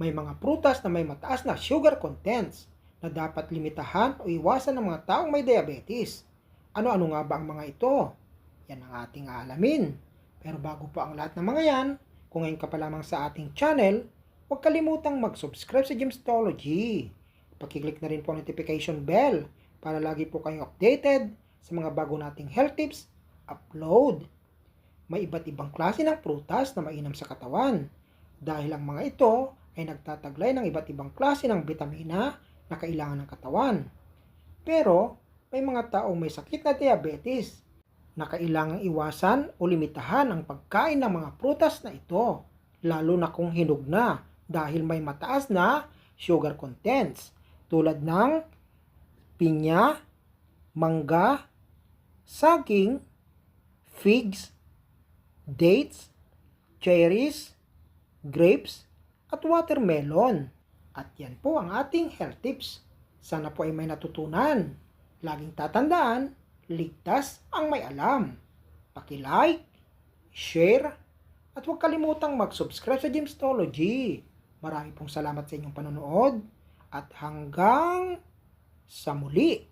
May mga prutas na may mataas na sugar contents na dapat limitahan o iwasan ng mga taong may diabetes. Ano-ano nga ba ang mga ito? Yan ang ating aalamin. Pero bago po ang lahat ng mga yan, kung ngayon ka pa lamang sa ating channel, huwag kalimutang mag-subscribe sa Gymstology. Pakiclick na rin po ang notification bell para lagi po kayong updated sa mga bago nating health tips upload. May iba't ibang klase ng prutas na mainam sa katawan dahil ang mga ito ay nagtataglay ng iba't ibang klase ng bitamina na kailangan ng katawan. Pero may mga taong may sakit na diabetes na kailangang iwasan o limitahan ang pagkain ng mga prutas na ito, lalo na kung hinog na dahil may mataas na sugar contents tulad ng pinya, mangga, saging, figs, dates, cherries, grapes, at watermelon. At yan po ang ating health tips. Sana po ay may natutunan. Laging tatandaan, ligtas ang may alam. Paki-like, share, at huwag kalimutang mag-subscribe sa Gymstology. Marami pong salamat sa inyong panonood at hanggang sa muli.